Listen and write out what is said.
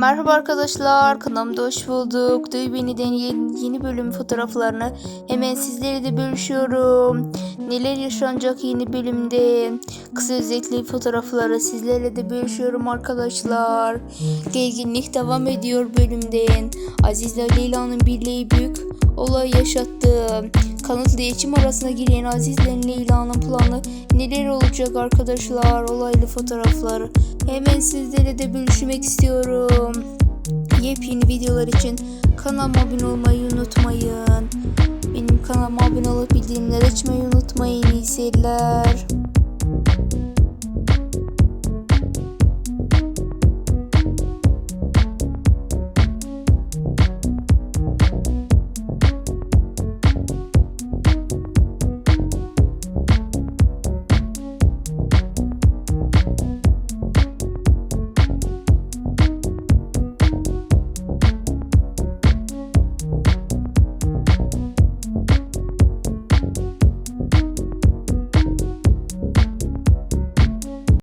Merhaba arkadaşlar, kanalımda hoş bulduk. Duy Beni'den yeni, bölüm fotoğraflarını hemen sizlerle de bölüşüyorum. Neler yaşanacak yeni bölümde? Kısa özetli fotoğrafları sizlerle de bölüşüyorum arkadaşlar. Gerginlik devam ediyor bölümden. Aziz ile Leyla'nın birliği büyük olay yaşattı. Kanıtlı içim arasına giren Aziz ile Leyla'nın planı neler olacak arkadaşlar? Olaylı fotoğrafları hemen sizlere de bölüşmek istiyorum. Yepyeni videolar için kanalıma abone olmayı unutmayın. Benim kanalıma abone olup bildirimleri açmayı unutmayın. İyi seyirler.